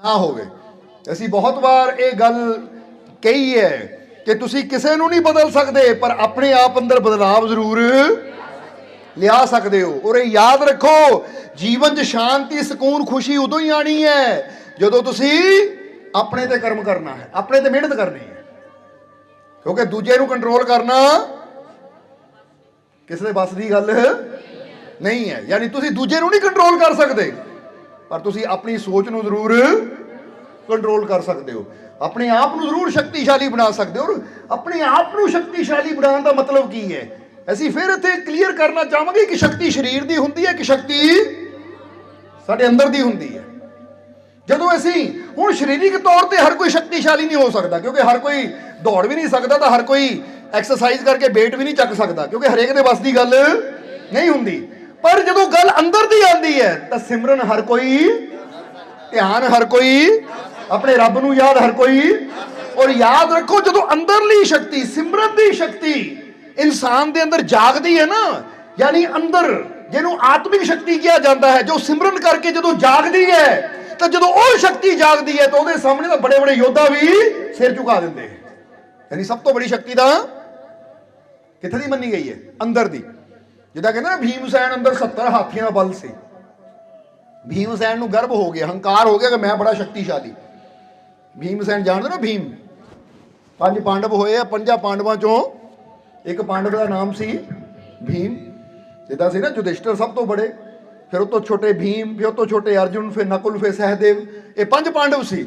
ਨਾ ਹੋਵੇ। ਅਸੀਂ ਬਹੁਤ ਵਾਰ ਇਹ ਗੱਲ ਕਹੀ ਹੈ ਕਿ ਤੁਸੀਂ ਕਿਸੇ ਨੂੰ ਨਹੀਂ ਬਦਲ ਸਕਦੇ, ਪਰ ਆਪਣੇ ਆਪ ਅੰਦਰ ਬਦਲਾਵ ਜ਼ਰੂਰ ਲਿਆ ਸਕਦੇ ਹੋ। ਔਰ ਇਹ ਯਾਦ ਰੱਖੋ, ਜੀਵਨ 'ਚ ਸ਼ਾਂਤੀ, ਸਕੂਨ, ਖੁਸ਼ੀ ਉਦੋਂ ਹੀ ਆਣੀ ਹੈ ਜਦੋਂ ਤੁਸੀਂ ਆਪਣੇ ਤੇ ਕਰਮ ਕਰਨਾ ਹੈ, ਆਪਣੇ ਤੇ ਮਿਹਨਤ ਕਰਨੀ ਹੈ। ਕਿਉਂਕਿ ਦੂਜੇ ਨੂੰ ਕੰਟਰੋਲ ਕਰਨਾ ਕਿਸੇ ਦੇ ਬਸ ਦੀ ਗੱਲ ਨਹੀਂ ਹੈ। ਯਾਨੀ ਤੁਸੀਂ ਦੂਜੇ ਨੂੰ ਨਹੀਂ ਕੰਟਰੋਲ ਕਰ ਸਕਦੇ। ਪਰ ਤੁਸੀਂ ਆਪਣੀ ਸੋਚ ਨੂੰ ਜ਼ਰੂਰ ਕੰਟਰੋਲ ਕਰ ਸਕਦੇ ਹੋ। ਆਪਣੇ ਆਪ ਨੂੰ ਜ਼ਰੂਰ ਸ਼ਕਤੀਸ਼ਾਲੀ ਬਣਾ ਸਕਦੇ ਹੋ ਆਪਣੇ ਆਪ ਨੂੰ ਸ਼ਕਤੀਸ਼ਾਲੀ ਬਣਾਉਣ ਦਾ ਮਤਲਬ ਕੀ ਹੈ? ਅਸੀਂ ਫਿਰ ਇੱਥੇ ਕਲੀਅਰ ਕਰਨਾ ਚਾਹਾਂਗੇ ਕਿ ਸ਼ਕਤੀ ਸਰੀਰ ਦੀ ਹੁੰਦੀ ਹੈ ਕਿ ਸ਼ਕਤੀ ਸਾਡੇ ਅੰਦਰ ਦੀ ਹੁੰਦੀ ਹੈ। ਜਦੋਂ ਅਸੀਂ ਹੁਣ ਸਰੀਰਿਕ ਤੌਰ ਤੇ ਹਰ ਕੋਈ ਸ਼ਕਤੀਸ਼ਾਲੀ ਨਹੀਂ ਹੋ ਸਕਦਾ, ਕਿਉਂਕਿ ਹਰ ਕੋਈ ਦੌੜ ਵੀ ਨਹੀਂ ਸਕਦਾ ਤਾਂ ਹਰ ਕੋਈ ਐਕਸਰਸਾਈਜ਼ ਕਰਕੇ weight ਵੀ ਨਹੀਂ ਚੱਕ ਸਕਦਾ, ਕਿਉਂਕਿ ਹਰੇਕ ਦੇ ਵੱਸ ਦੀ ਗੱਲ ਨਹੀਂ ਹੁੰਦੀ। ਪਰ ਜਦੋਂ ਗੱਲ ਅੰਦਰ ਦੀ ਆਉਂਦੀ ਹੈ, ਤਾਂ ਸਿਮਰਨ ਹਰ ਕੋਈ, ਧਿਆਨ ਹਰ ਕੋਈ, ਆਪਣੇ ਰੱਬ ਨੂੰ ਯਾਦ ਹਰ ਕੋਈ। ਔਰ ਯਾਦ ਰੱਖੋ, ਜਦੋਂ ਅੰਦਰਲੀ ਸ਼ਕਤੀ, ਸਿਮਰਨ ਦੀ ਸ਼ਕਤੀ ਇਨਸਾਨ ਦੇ ਅੰਦਰ ਜਾਗਦੀ ਹੈ ਨਾ, ਯਾਨੀ ਅੰਦਰ ਜਿਹਨੂੰ ਆਤਮਿਕ ਸ਼ਕਤੀ ਕਿਹਾ ਜਾਂਦਾ ਹੈ, ਜੋ ਸਿਮਰਨ ਕਰਕੇ ਜਦੋਂ ਜਾਗਦੀ ਹੈ, ਤਾਂ ਜਦੋਂ ਉਹ ਸ਼ਕਤੀ ਜਾਗਦੀ ਹੈ, ਤਾਂ ਉਹਦੇ ਸਾਹਮਣੇ ਤਾਂ ਬੜੇ ਬੜੇ ਯੋਧਾ ਵੀ ਸਿਰ ਝੁਕਾ ਦਿੰਦੇ। ਯਾਨੀ ਸਭ ਤੋਂ ਬੜੀ ਸ਼ਕਤੀ ਤਾਂ ਕਿੱਥੇ ਦੀ ਮੰਨੀ ਗਈ ਹੈ? ਅੰਦਰ ਦੀ। ਜਿੱਦਾਂ ਕਹਿੰਦੇ ਨਾ ਭੀਮਸੈਨ ਅੰਦਰ 70 ਹਾਥੀਆਂ ਦਾ ਬਲ ਸੀ। ਭੀਮ ਭੀਮਸੈਨ ਨੂੰ ਗਰਭ ਹੋ ਗਿਆ, ਹੰਕਾਰ ਹੋ ਗਿਆ ਕਿ ਮੈਂ ਬੜਾ ਸ਼ਕਤੀਸ਼ਾਲੀ। ਭੀਮ ਭੀਮਸੈਨ ਜਾਣਦੇ ਨਾ ਭੀਮ? ਪੰਜ ਪਾਂਡਵ ਹੋਏ ਆ, ਪੰਜਾਂ ਪਾਂਡਵਾਂ ਚੋਂ ਇੱਕ ਪਾਂਡਵ ਦਾ ਨਾਮ ਸੀ ਭੀਮ। ਜਿੱਦਾਂ ਸੀ ਨਾ ਯੁਧਿਸ਼ਟਰ ਸਭ ਤੋਂ ਬੜੇ, ਫਿਰ ਉਹ ਤੋਂ ਛੋਟੇ ਭੀਮ, ਫਿਰ ਉਹ ਤੋਂ ਛੋਟੇ ਅਰਜੁਨ, ਫਿਰ ਨਕੁਲ, ਫਿਰ ਸਹਿਦੇਵ, ਇਹ ਪੰਜ ਪਾਂਡਵ ਸੀ।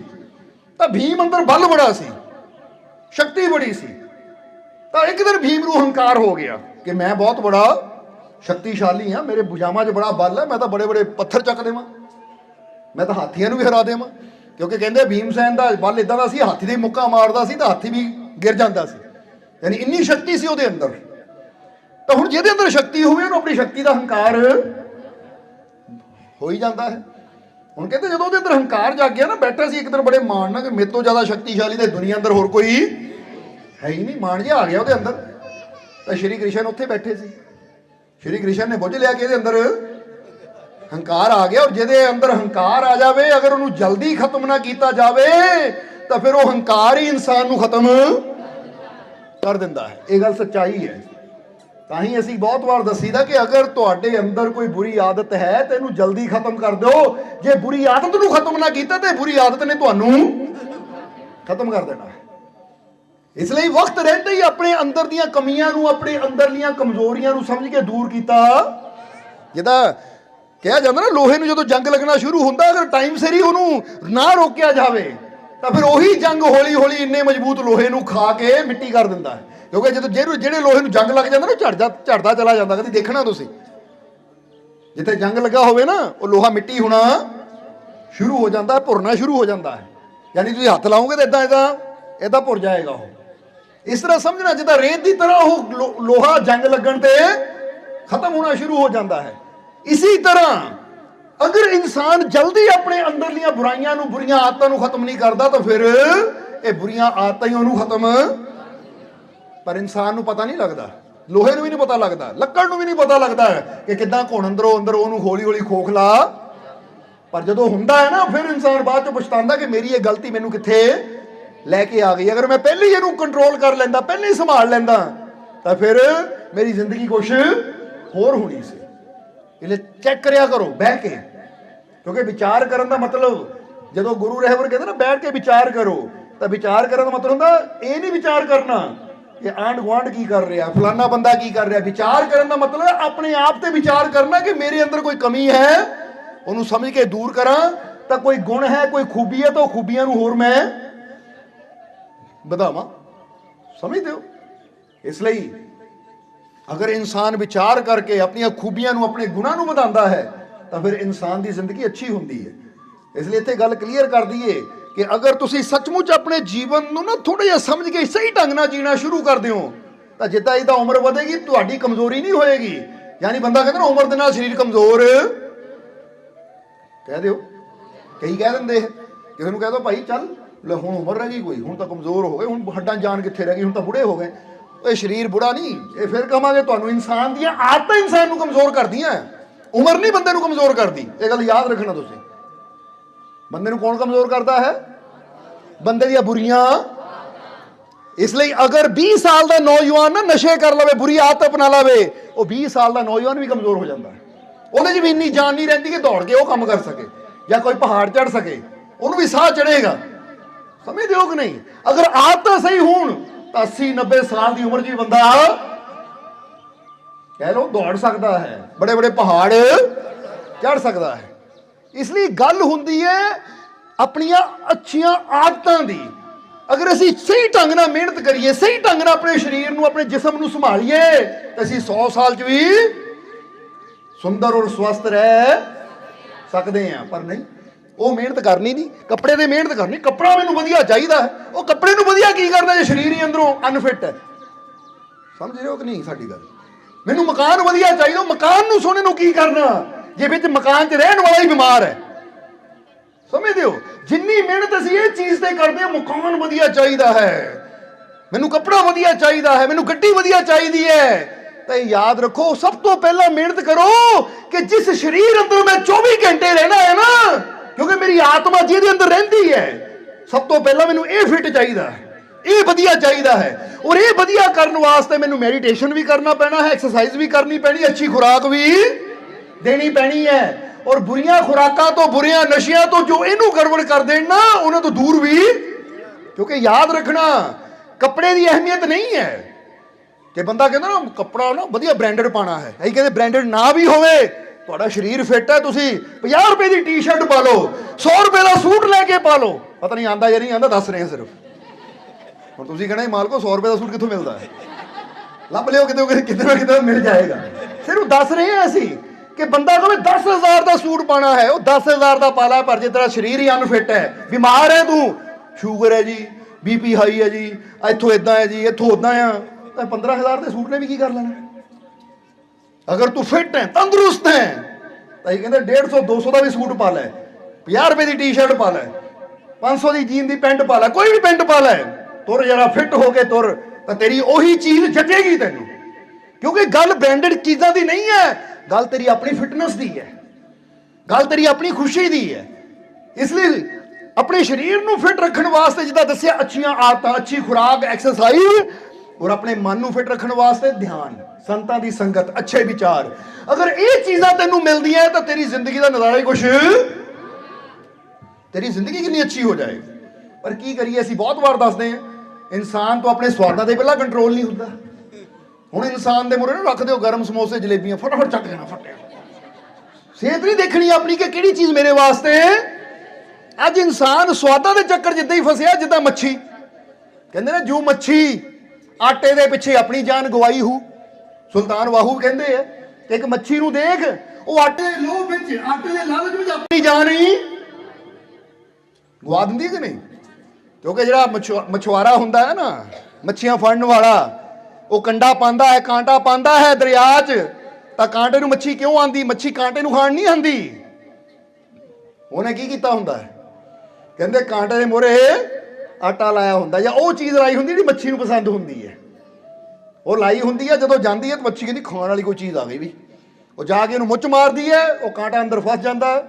ਤਾਂ ਭੀਮ ਅੰਦਰ ਬਲ ਬੜਾ ਸੀ, ਸ਼ਕਤੀ ਬੜੀ ਸੀ। ਤਾਂ ਇੱਕ ਦਿਨ ਭੀਮ ਨੂੰ ਹੰਕਾਰ ਹੋ ਗਿਆ ਕਿ ਮੈਂ ਬਹੁਤ ਬੜਾ ਸ਼ਕਤੀਸ਼ਾਲੀ ਆ ਮੇਰੇ ਬੁਝਾਵਾਂ 'ਚ ਬੜਾ ਬਲ ਹੈ, ਮੈਂ ਤਾਂ ਬੜੇ ਬੜੇ ਪੱਥਰ ਚੱਕ ਦੇਵਾਂ। ਮੈਂ ਤਾਂ ਹਾਥੀਆਂ ਨੂੰ ਵੀ ਹਰਾ ਦੇਵਾਂ, ਕਿਉਂਕਿ ਕਹਿੰਦੇ ਭੀਮਸੈਨ ਦਾ ਬਲ ਇਦਾਂ ਦਾ ਸੀ, ਹਾਥੀ ਦੇ ਮੁੱਕਾ ਮਾਰਦਾ ਸੀ ਤਾਂ ਹਾਥੀ ਵੀ ਗਿਰ ਜਾਂਦਾ ਸੀ। ਯਾਨੀ ਇੰਨੀ ਸ਼ਕਤੀ ਸੀ ਉਹਦੇ ਅੰਦਰ। ਤਾਂ ਹੁਣ ਜਿਹਦੇ ਅੰਦਰ ਸ਼ਕਤੀ ਹੋਵੇ, ਉਹਨੂੰ ਆਪਣੀ ਸ਼ਕਤੀ ਦਾ ਹੰਕਾਰ ਹੋ ਹੀ ਜਾਂਦਾ ਹੈ। ਹੁਣ ਕਹਿੰਦੇ ਜਦੋਂ ਉਹਦੇ ਅੰਦਰ ਹੰਕਾਰ ਜਾਗ ਗਿਆ ਨਾ, ਬੈਠਾ ਸੀ ਇੱਕ ਦਿਨ ਬੜੇ ਮਾਣ ਨਾਲ ਕਿ ਮੇਰੇ ਤੋਂ ਜ਼ਿਆਦਾ ਸ਼ਕਤੀਸ਼ਾਲੀ ਤੇ ਦੁਨੀਆ ਅੰਦਰ ਹੋਰ ਕੋਈ ਹੈ ਹੀ ਨਹੀਂ, ਮਾਣ ਜਿਹਾ ਆ ਗਿਆ ਉਹਦੇ ਅੰਦਰ। ਤਾਂ ਸ਼੍ਰੀ ਕ੍ਰਿਸ਼ਨ ਉੱਥੇ ਬੈਠੇ ਸੀ। ਸ਼੍ਰੀ ਕ੍ਰਿਸ਼ਨ ਨੇ ਬੁੱਝ ਲਿਆ ਕਿ ਇਹਦੇ ਅੰਦਰ ਹੰਕਾਰ ਆ ਗਿਆ, ਔਰ ਜਿਹਦੇ ਅੰਦਰ ਹੰਕਾਰ ਆ ਜਾਵੇ, ਅਗਰ ਉਹਨੂੰ ਜਲਦੀ ਖਤਮ ਨਾ ਕੀਤਾ ਜਾਵੇ, ਤਾਂ ਫਿਰ ਉਹ ਹੰਕਾਰ ਹੀ ਇਨਸਾਨ ਨੂੰ ਖਤਮ ਕਰ ਦਿੰਦਾ ਹੈ। ਇਹ ਗੱਲ ਸੱਚਾਈ ਹੈ। ਤਾਂ ਹੀ ਅਸੀਂ ਬਹੁਤ ਵਾਰ ਦੱਸੀਦਾ ਕਿ ਅਗਰ ਤੁਹਾਡੇ ਅੰਦਰ ਕੋਈ ਬੁਰੀ ਆਦਤ ਹੈ, ਤੇ ਇਹਨੂੰ ਜਲਦੀ ਖਤਮ ਕਰ ਦਿਓ। ਜੇ ਬੁਰੀ ਆਦਤ ਨੂੰ ਖਤਮ ਨਾ ਕੀਤਾ, ਤੇ ਬੁਰੀ ਆਦਤ ਨੇ ਤੁਹਾਨੂੰ ਖਤਮ ਕਰ ਦੇਣਾ। ਇਸ ਲਈ ਵਕਤ ਰਹਿੰਦੇ ਹੀ ਆਪਣੇ ਅੰਦਰ ਦੀਆਂ ਕਮੀਆਂ ਨੂੰ, ਆਪਣੇ ਅੰਦਰਲੀਆਂ ਕਮਜ਼ੋਰੀਆਂ ਨੂੰ ਸਮਝ ਕੇ ਦੂਰ ਕੀਤਾ। ਜਿਹਦਾ ਕਿਹਾ ਜਾਂਦਾ ਨਾ, ਲੋਹੇ ਨੂੰ ਜਦੋਂ ਜੰਗ ਲੱਗਣਾ ਸ਼ੁਰੂ ਹੁੰਦਾ, ਅਗਰ ਟਾਈਮ ਸਿਰ ਹੀ ਉਹਨੂੰ ਨਾ ਰੋਕਿਆ ਜਾਵੇ, ਤਾਂ ਫਿਰ ਉਹੀ ਜੰਗ ਹੌਲੀ ਹੌਲੀ ਇੰਨੇ ਮਜ਼ਬੂਤ ਲੋਹੇ ਨੂੰ ਖਾ ਕੇ ਮਿੱਟੀ ਕਰ ਦਿੰਦਾ ਹੈ। ਕਿਉਂਕਿ ਜਦੋਂ ਜਿਹੜੇ ਜਿਹੜੇ ਲੋਹੇ ਨੂੰ ਜੰਗ ਲੱਗ ਜਾਂਦਾ ਨਾ, ਝੜਦਾ ਝੜਦਾ ਚਲਾ ਜਾਂਦਾ, ਕਦੀ ਦੇਖਣਾ ਤੁਸੀਂ। ਜਿੱਥੇ ਜੰਗ ਲੱਗਾ ਹੋਵੇ ਨਾ, ਉਹ ਲੋਹਾ ਮਿੱਟੀ ਹੋਣਾ ਸ਼ੁਰੂ ਹੋ ਜਾਂਦਾ, ਭੁਰਨਾ ਸ਼ੁਰੂ ਹੋ ਜਾਂਦਾ ਹੈ। ਯਾਨੀ ਤੁਸੀਂ ਹੱਥ ਲਾਓਗੇ ਤਾਂ ਇਦਾਂ ਇਦਾਂ ਇਦਾਂ ਭੁਰ ਜਾਏਗਾ ਉਹ। ਇਸ ਤਰ੍ਹਾਂ ਸਮਝਣਾ, ਜਿੱਦਾਂ ਰੇਤ ਦੀ ਤਰ੍ਹਾਂ ਉਹ ਲੋ- ਲੋਹਾ ਜੰਗ ਲੱਗਣ ਤੇ ਖਤਮ ਹੋਣਾ ਸ਼ੁਰੂ ਹੋ ਜਾਂਦਾ ਹੈ। ਇਸੇ ਤਰ੍ਹਾਂ ਅਗਰ ਇਨਸਾਨ ਜਲਦੀ ਆਪਣੇ ਅੰਦਰਲੀਆਂ ਬੁਰਾਈਆਂ ਨੂੰ, ਬੁਰੀਆਂ ਆਦਤਾਂ ਨੂੰ ਖਤਮ ਨਹੀਂ ਕਰਦਾ, ਤਾਂ ਫਿਰ ਇਹ ਬੁਰੀਆਂ ਆਦਤਾਂ ਹੀ ਉਹਨੂੰ ਖਤਮ ਪਰ ਇਨਸਾਨ ਨੂੰ ਪਤਾ ਨਹੀਂ ਲੱਗਦਾ। ਲੋਹੇ ਨੂੰ ਵੀ ਨਹੀਂ ਪਤਾ ਲੱਗਦਾ, ਲੱਕੜ ਨੂੰ ਵੀ ਨਹੀਂ ਪਤਾ ਲੱਗਦਾ ਕਿ ਕਿੱਦਾਂ ਘੁਣ ਅੰਦਰੋਂ, ਅੰਦਰ ਉਹਨੂੰ ਹੌਲੀ ਹੌਲੀ ਖੋਖਲਾ ਪਰ ਜਦੋਂ ਹੁੰਦਾ ਹੈ ਨਾ, ਫਿਰ ਇਨਸਾਨ ਬਾਅਦ ਚ ਪਛਤਾਉਂਦਾ ਕਿ ਮੇਰੀ ਇਹ ਗਲਤੀ ਮੈਨੂੰ ਕਿੱਥੇ ਲੈ ਕੇ ਆ ਗਈ। ਅਗਰ ਮੈਂ ਪਹਿਲੇ ਹੀ ਇਹਨੂੰ ਕੰਟਰੋਲ ਕਰ ਲੈਂਦਾ, ਪਹਿਲੇ ਹੀ ਸੰਭਾਲ ਲੈਂਦਾ, ਤਾਂ ਫਿਰ ਮੇਰੀ ਜ਼ਿੰਦਗੀ ਕੁਛ ਹੋਰ ਹੋਣੀ ਸੀ। ਇਹ ਚੈੱਕ ਕਰਿਆ ਕਰੋ, ਬਹਿ ਕੇ। ਕਿਉਂਕਿ ਵਿਚਾਰ ਕਰਨ ਦਾ ਮਤਲਬ, ਜਦੋਂ ਗੁਰੂ ਰਹਿਬਰ ਕਹਿੰਦੇ ਨਾ ਬੈਠ ਕੇ ਵਿਚਾਰ ਕਰੋ। ਤਾਂ ਵਿਚਾਰ ਕਰਨ ਦਾ ਮਤਲਬ ਹੁੰਦਾ, ਇਹ ਨਹੀਂ ਵਿਚਾਰ ਕਰਨਾ ਕਿ ਆਂਡ ਗੁਆਂਢ ਕੀ ਕਰ ਰਿਹਾ, ਫਲਾਨਾ ਬੰਦਾ ਕੀ ਕਰ ਰਿਹਾ। ਵਿਚਾਰ ਕਰਨ ਦਾ ਮਤਲਬ ਆਪਣੇ ਆਪ ਤੇ ਵਿਚਾਰ ਕਰਨਾ ਕਿ ਮੇਰੇ ਅੰਦਰ ਕੋਈ ਕਮੀ ਹੈ। ਉਹਨੂੰ ਸਮਝ ਕੇ ਦੂਰ ਕਰਾਂ। ਤਾਂ ਕੋਈ ਗੁਣ ਹੈ, ਕੋਈ ਖੂਬੀ ਹੈ, ਤਾਂ ਉਹ ਖੂਬੀਆਂ ਨੂੰ ਹੋਰ ਮੈਂ ਵਧਾਵਾਂ ਸਮਝਦੇ ਹੋ ਇਸ ਲਈ ਅਗਰ ਇਨਸਾਨ ਵਿਚਾਰ ਕਰਕੇ ਆਪਣੀਆਂ ਖੂਬੀਆਂ ਨੂੰ, ਆਪਣੇ ਗੁਣਾਂ ਨੂੰ ਵਧਾਉਂਦਾ ਹੈ, ਤਾਂ ਫਿਰ ਇਨਸਾਨ ਦੀ ਜ਼ਿੰਦਗੀ ਅੱਛੀ ਹੁੰਦੀ ਹੈ। ਇਸ ਲਈ ਇੱਥੇ ਗੱਲ ਕਲੀਅਰ ਕਰ ਦਈਏ ਕਿ ਅਗਰ ਤੁਸੀਂ ਸੱਚਮੁੱਚ ਆਪਣੇ ਜੀਵਨ ਨੂੰ ਨਾ ਥੋੜਾ ਜਿਹਾ ਸਮਝ ਕੇ ਸਹੀ ਢੰਗ ਨਾਲ ਜੀਣਾ ਸ਼ੁਰੂ ਕਰ ਦਿਓ, ਤਾਂ ਜਿੱਦਾਂ ਇਹਦਾ ਉਮਰ ਵਧੇਗੀ, ਤੁਹਾਡੀ ਕਮਜ਼ੋਰੀ ਨਹੀਂ ਹੋਏਗੀ। ਯਾਨੀ ਬੰਦਾ ਕਹਿੰਦਾ ਨਾ, ਉਮਰ ਦੇ ਨਾਲ ਸਰੀਰ ਕਮਜ਼ੋਰ। ਕਹਿ ਦਿਓ। ਕਈ ਕਹਿ ਦਿੰਦੇ ਕਿਸੇ ਨੂੰ ਕਹਿ ਦੋ, ਭਾਈ, ਚੱਲ ਲੈ ਹੁਣ ਉਮਰ ਰਹਿ ਗਈ ਕੋਈ, ਹੁਣ ਤਾਂ ਕਮਜ਼ੋਰ ਹੋ ਗਏ, ਹੁਣ ਹੱਡਾਂ ਜਾਨ ਕਿੱਥੇ ਰਹਿ ਗਈ, ਹੁਣ ਤਾਂ ਬੁੜੇ ਹੋ ਗਏ। ਇਹ ਸਰੀਰ ਬੁੜਾ ਨਹੀਂ, ਇਹ ਫਿਰ ਕਹਾਂਗੇ ਤੁਹਾਨੂੰ ਇਨਸਾਨ ਦੀਆਂ ਆਦਤਾਂ ਇਨਸਾਨ ਨੂੰ ਕਮਜ਼ੋਰ ਕਰਦੀਆਂ। ਉਮਰ ਨਹੀਂ ਬੰਦੇ ਨੂੰ ਕਮਜ਼ੋਰ ਕਰਦੀ, ਇਹ ਗੱਲ ਯਾਦ ਰੱਖਣਾ ਤੁਸੀਂ। ਬੰਦੇ ਨੂੰ ਕੌਣ ਕਮਜ਼ੋਰ ਕਰਦਾ ਹੈ? ਬੰਦੇ ਦੀਆਂ ਬੁਰੀਆਂ। ਇਸ ਲਈ ਅਗਰ 20 ਸਾਲ ਦਾ ਨੌਜਵਾਨ ਨਾ ਨਸ਼ੇ ਕਰ ਲਵੇ, ਬੁਰੀ ਆਦਤ ਅਪਣਾ ਲਵੇ, ਉਹ 20 ਸਾਲ ਦਾ ਨੌਜਵਾਨ ਵੀ ਕਮਜ਼ੋਰ ਹੋ ਜਾਂਦਾ ਹੈ। ਉਹਦੇ 'ਚ ਵੀ ਇੰਨੀ ਜਾਨ ਨਹੀਂ ਰਹਿੰਦੀ ਕਿ ਦੌੜ ਕੇ ਉਹ ਕੰਮ ਕਰ ਸਕੇ ਜਾਂ ਕੋਈ ਪਹਾੜ ਚੜ ਸਕੇ, ਉਹਨੂੰ ਵੀ ਸਾਹ ਚੜੇਗਾ ਸਮਝਦੇ ਹੋ ਕਿ ਨਹੀਂ? ਅਗਰ ਆਦਤਾਂ ਸਹੀ ਹੋਣ, ਤਾਂ 80 90 ਸਾਲ ਦੀ ਉਮਰ 'ਚ ਬੰਦਾ ਕਹਿ ਲੋ ਦੌੜ ਸਕਦਾ ਹੈ, ਬੜੇ ਬੜੇ ਪਹਾੜ ਚੜ ਸਕਦਾ ਹੈ। ਇਸ ਲਈ ਗੱਲ ਹੁੰਦੀ ਹੈ ਆਪਣੀਆਂ ਅੱਛੀਆਂ ਆਦਤਾਂ ਦੀ। ਅਗਰ ਅਸੀਂ ਸਹੀ ਢੰਗ ਨਾਲ ਮਿਹਨਤ ਕਰੀਏ, ਸਹੀ ਢੰਗ ਨਾਲ ਆਪਣੇ ਸਰੀਰ ਨੂੰ, ਆਪਣੇ ਜਿਸਮ ਨੂੰ ਸੰਭਾਲੀਏ, ਤਾਂ ਅਸੀਂ 100 ਸਾਲ 'ਚ ਵੀ ਸੁੰਦਰ ਔਰ ਸਵਸਥ ਰਹਿ ਸਕਦੇ ਹਾਂ, ਪਰ ਨਹੀਂ। ਉਹ ਮਿਹਨਤ ਕਰਨੀ ਨਹੀਂ, ਕੱਪੜੇ ਦੇ ਮਿਹਨਤ ਕਰਨੀ, ਕੱਪੜਾ ਮੈਨੂੰ ਵਧੀਆ ਚਾਹੀਦਾ ਹੈ। ਉਹ ਕੱਪੜੇ ਨੂੰ ਵਧੀਆ ਕੀ ਕਰਨਾ ਜੇ ਸਰੀਰ ਹੀ ਅੰਦਰੋਂ ਅਨਫਿਟ ਹੈ? ਸਮਝ ਰਹੇ ਹੋ ਕਿ ਨਹੀਂ ਸਾਡੀ ਗੱਲ? ਮੈਨੂੰ ਮਕਾਨ ਵਧੀਆ ਚਾਹੀਦਾ ਮਕਾਨ ਨੂੰ ਸੋਹਣੇ ਨੂੰ ਕੀ ਕਰਨਾ? ਜੇ ਵਿੱਚ ਮਕਾਨ 'ਚ ਰਹਿਣ ਵਾਲਾ ਹੀ ਬਿਮਾਰ ਹੈ। ਸਮਝਦੇ ਹੋ? ਜਿੰਨੀ ਮਿਹਨਤ ਅਸੀਂ ਇਹ ਚੀਜ਼ ਤੇ ਕਰਦੇ ਹਾਂ, ਮਕਾਨ ਵਧੀਆ ਚਾਹੀਦਾ ਹੈ। ਮੈਨੂੰ ਕੱਪੜਾ ਵਧੀਆ ਚਾਹੀਦਾ ਹੈ, ਮੈਨੂੰ ਗੱਡੀ ਵਧੀਆ ਚਾਹੀਦੀ ਹੈ। ਤਾਂ ਇਹ ਯਾਦ ਰੱਖੋ, ਸਭ ਤੋਂ ਪਹਿਲਾਂ ਮਿਹਨਤ ਕਰੋ ਕਿ ਜਿਸ ਸਰੀਰ ਅੰਦਰ ਮੈਂ 24 ਘੰਟੇ ਰਹਿਣਾ ਹੈ ਨਾ ਕਿਉਂਕਿ ਮੇਰੀ ਆਤਮਾ ਜਿਹਦੇ ਅੰਦਰ ਰਹਿੰਦੀ ਹੈ, ਸਭ ਤੋਂ ਪਹਿਲਾਂ ਮੈਨੂੰ ਇਹ ਫਿਟ ਚਾਹੀਦਾ ਹੈ, ਇਹ ਵਧੀਆ ਚਾਹੀਦਾ ਹੈ। ਔਰ ਇਹ ਵਧੀਆ ਕਰਨ ਵਾਸਤੇ ਮੈਨੂੰ ਮੈਡੀਟੇਸ਼ਨ ਵੀ ਕਰਨਾ ਪੈਣਾ ਹੈ ਐਕਸਰਸਾਈਜ਼ ਵੀ ਕਰਨੀ ਪੈਣੀ, ਅੱਛੀ ਖੁਰਾਕ ਵੀ ਦੇਣੀ ਪੈਣੀ ਹੈ। ਔਰ ਬੁਰੀਆਂ ਖੁਰਾਕਾਂ ਤੋਂ, ਬੁਰੀਆਂ ਨਸ਼ਿਆਂ ਤੋਂ ਜੋ ਇਹਨੂੰ ਗੜਬੜ ਕਰ ਦੇਣ ਨਾ, ਉਹਨਾਂ ਤੋਂ ਦੂਰ ਵੀ। ਕਿਉਂਕਿ ਯਾਦ ਰੱਖਣਾ, ਕੱਪੜੇ ਦੀ ਅਹਿਮੀਅਤ ਨਹੀਂ ਹੈ। ਕਿ ਬੰਦਾ ਕਹਿੰਦਾ ਨਾ, ਕੱਪੜਾ ਨਾ ਵਧੀਆ ਬ੍ਰਾਂਡਡ ਪਾਣਾ ਹੈ, ਅਸੀਂ ਕਹਿੰਦੇ ਬ੍ਰਾਂਡਡ ਨਾ ਵੀ ਹੋਵੇ ਤੁਹਾਡਾ ਸਰੀਰ ਫਿੱਟ ਹੈ ਤੁਸੀਂ 50 ਰੁਪਏ ਦੀ ਟੀ-ਸ਼ਰਟ ਪਾ ਲਓ 100 ਰੁਪਏ ਦਾ ਸੂਟ ਲੈ ਕੇ ਪਾ ਲਓ। ਪਤਾ ਨਹੀਂ ਆਂਦਾ ਜਾਂ ਨਹੀਂ ਆਂਦਾ, ਦੱਸ ਰਹੇ ਹਾਂ ਸਿਰਫ। ਹੁਣ ਤੁਸੀਂ ਕਹਣਾ ਮਾਲਕੋ 100 ਰੁਪਏ ਦਾ ਸੂਟ ਕਿੱਥੋਂ ਮਿਲਦਾ ਹੈ? ਲੱਭ ਲਿਓ ਕਿਤੇ ਕਿਤੇ ਨਾ ਕਿਤੇ ਮਿਲ ਜਾਏਗਾ। ਸਿਰਫ ਦੱਸ ਰਹੇ ਹਾਂ ਅਸੀਂ ਕਿ ਬੰਦਾ ਕਹੇ 10000 ਦਾ ਸੂਟ ਪਾਣਾ ਹੈ, ਉਹ 10000 ਦਾ ਪਾ ਲੈ, ਪਰ ਜੇ ਤੇਰਾ ਸਰੀਰ ਹੀ ਅਨਫਿਟ ਹੈ, ਬਿਮਾਰ ਹੈ ਤੂੰ। ਸ਼ੂਗਰ ਹੈ ਜੀ ਬੀਪੀ ਹਾਈ ਹੈ ਜੀ, ਇੱਥੋਂ ਇਦਾਂ ਹੈ ਜੀ, ਇੱਥੋਂ ਉਦਾਂ ਆ। ਤਾਂ 15000 ਦੇ ਸੂਟ ਨੇ ਵੀ ਕੀ ਕਰ ਲੈਣਾ? ਅਗਰ ਤੂੰ ਫਿੱਟ ਹੈ, ਤੰਦਰੁਸਤ ਹੈ, ਤਾਂ ਇਹ ਕਹਿੰਦੇ 150 200 ਦਾ ਵੀ ਸੂਟ ਪਾ ਲੈ 50 ਰੁਪਏ ਦੀ ਟੀ-ਸ਼ਰਟ ਪਾ ਲੈ 500 ਦੀ ਜੀਨ ਦੀ ਪੈਂਟ ਪਾ ਲੈ, ਕੋਈ ਵੀ ਪੈਂਟ ਪਾ ਲੈ, ਤੁਰ ਜਰਾ ਫਿੱਟ ਹੋ ਕੇ ਤੁਰ, ਤਾਂ ਤੇਰੀ ਉਹੀ ਚੀਜ਼ ਜੱਜੇਗੀ ਤੈਨੂੰ। ਕਿਉਂਕਿ ਗੱਲ ਬ੍ਰਾਂਡਡ ਚੀਜ਼ਾਂ ਦੀ ਨਹੀਂ ਹੈ, ਗੱਲ ਤੇਰੀ ਆਪਣੀ ਫਿਟਨੈਸ ਦੀ ਹੈ, ਗੱਲ ਤੇਰੀ ਆਪਣੀ ਖੁਸ਼ੀ ਦੀ ਹੈ। ਇਸ ਲਈ ਆਪਣੇ ਸਰੀਰ ਨੂੰ ਫਿੱਟ ਰੱਖਣ ਵਾਸਤੇ ਜਿੱਦਾਂ ਦੱਸਿਆ, ਅੱਛੀਆਂ ਆਦਤਾਂ, ਅੱਛੀ ਖੁਰਾਕ ਐਕਸਰਸਾਈਜ਼ ਔਰ ਆਪਣੇ ਮਨ ਨੂੰ ਫਿੱਟ ਰੱਖਣ ਵਾਸਤੇ ਧਿਆਨ, ਸੰਤਾਂ ਦੀ ਸੰਗਤ, ਅੱਛੇ ਵਿਚਾਰ। ਅਗਰ ਇਹ ਚੀਜ਼ਾਂ ਤੈਨੂੰ ਮਿਲਦੀਆਂ ਤਾਂ ਤੇਰੀ ਜ਼ਿੰਦਗੀ ਦਾ ਨਜ਼ਾਰਾ ਹੀ ਕੁਛ ਤੇਰੀ ਜ਼ਿੰਦਗੀ ਕਿੰਨੀ ਅੱਛੀ ਹੋ ਜਾਏਗੀ। ਪਰ ਕੀ ਕਰੀਏ, ਅਸੀਂ ਬਹੁਤ ਵਾਰ ਦੱਸਦੇ ਹਾਂ, ਇਨਸਾਨ ਤੋਂ ਆਪਣੇ ਸਵਾਦਾਂ ਦੇ ਪਹਿਲਾਂ ਕੰਟਰੋਲ ਨਹੀਂ ਹੁੰਦਾ। ਹੁਣ ਇਨਸਾਨ ਦੇ ਮੂਹਰੇ ਨਾ ਰੱਖ ਦਿਓ ਗਰਮ ਸਮੋਸੇ, ਜਲੇਬੀਆਂ, ਫਟਾਫਟ ਚੱਕ ਲੈਣਾ ਫਟਿਆ ਸਿਹਤ ਨਹੀਂ ਦੇਖਣੀ ਆਪਣੀ ਕਿ ਕਿਹੜੀ ਚੀਜ਼ ਮੇਰੇ ਵਾਸਤੇ ਅੱਜ ਇਨਸਾਨ ਸਵਾਦਾਂ ਦੇ ਚੱਕਰ ਜਿੱਦਾਂ ਹੀ ਫਸਿਆ, ਜਿੱਦਾਂ ਮੱਛੀ। ਕਹਿੰਦੇ ਨੇ, ਜੂ ਮੱਛੀ ਆਟੇ ਦੇ ਪਿੱਛੇ ਆਪਣੀ ਜਾਨ ਗਵਾਈ ਹੂ। ਸੁਲਤਾਨ ਵਾਹੂ ਕਹਿੰਦੇ ਆ ਕਿ ਇੱਕ ਮੱਛੀ ਨੂੰ ਦੇਖ, ਉਹ ਆਟੇ ਦੇ ਲੋਭ ਵਿੱਚ, ਆਟੇ ਦੇ ਲਾਲਚ ਵਿੱਚ ਆਪਣੀ ਜਾਨ ਹੀ ਗਵਾ ਦਿੰਦੀ ਕਿ ਨਹੀਂ? ਕਿਉਂਕਿ ਜਿਹੜਾ ਮਛੁਆਰਾ ਹੁੰਦਾ ਹੈ ਨਾ, ਮੱਛੀਆਂ ਫੜਨ ਵਾਲਾ, ਉਹ ਕੰਡਾ ਪਾਉਂਦਾ ਹੈ, ਕਾਂਟਾ ਪਾਉਂਦਾ ਹੈ ਦਰਿਆ 'ਚ, ਤਾਂ ਕਾਂਟੇ ਨੂੰ ਮੱਛੀ ਕਿਉਂ ਆਂਦੀ? ਮੱਛੀ ਕਾਂਟੇ ਨੂੰ ਖਾਣ ਨਹੀਂ ਆਂਦੀ। ਉਹਨੇ ਕੀ ਕੀਤਾ ਹੁੰਦਾ ਹੈ? ਕਹਿੰਦੇ ਕਾਂਟੇ ਦੇ ਮੋਰੇ ਆਟਾ ਲਾਇਆ ਹੁੰਦਾ ਜਾਂ ਉਹ ਚੀਜ਼ ਲਾਈ ਹੁੰਦੀ ਜਿਹੜੀ ਮੱਛੀ ਨੂੰ ਪਸੰਦ ਹੁੰਦੀ ਹੈ। ਉਹ ਲਾਈ ਹੁੰਦੀ ਹੈ, ਜਦੋਂ ਜਾਂਦੀ ਹੈ ਤਾਂ ਮੱਛੀ ਕਹਿੰਦੀ ਖਾਣ ਵਾਲੀ ਕੋਈ ਚੀਜ਼ ਆ ਗਈ ਵੀ। ਉਹ ਜਾ ਕੇ ਉਹਨੂੰ ਮੁੱਚ ਮਾਰਦੀ ਹੈ, ਉਹ ਕਾਂਟਾ ਅੰਦਰ ਫਸ ਜਾਂਦਾ ਹੈ,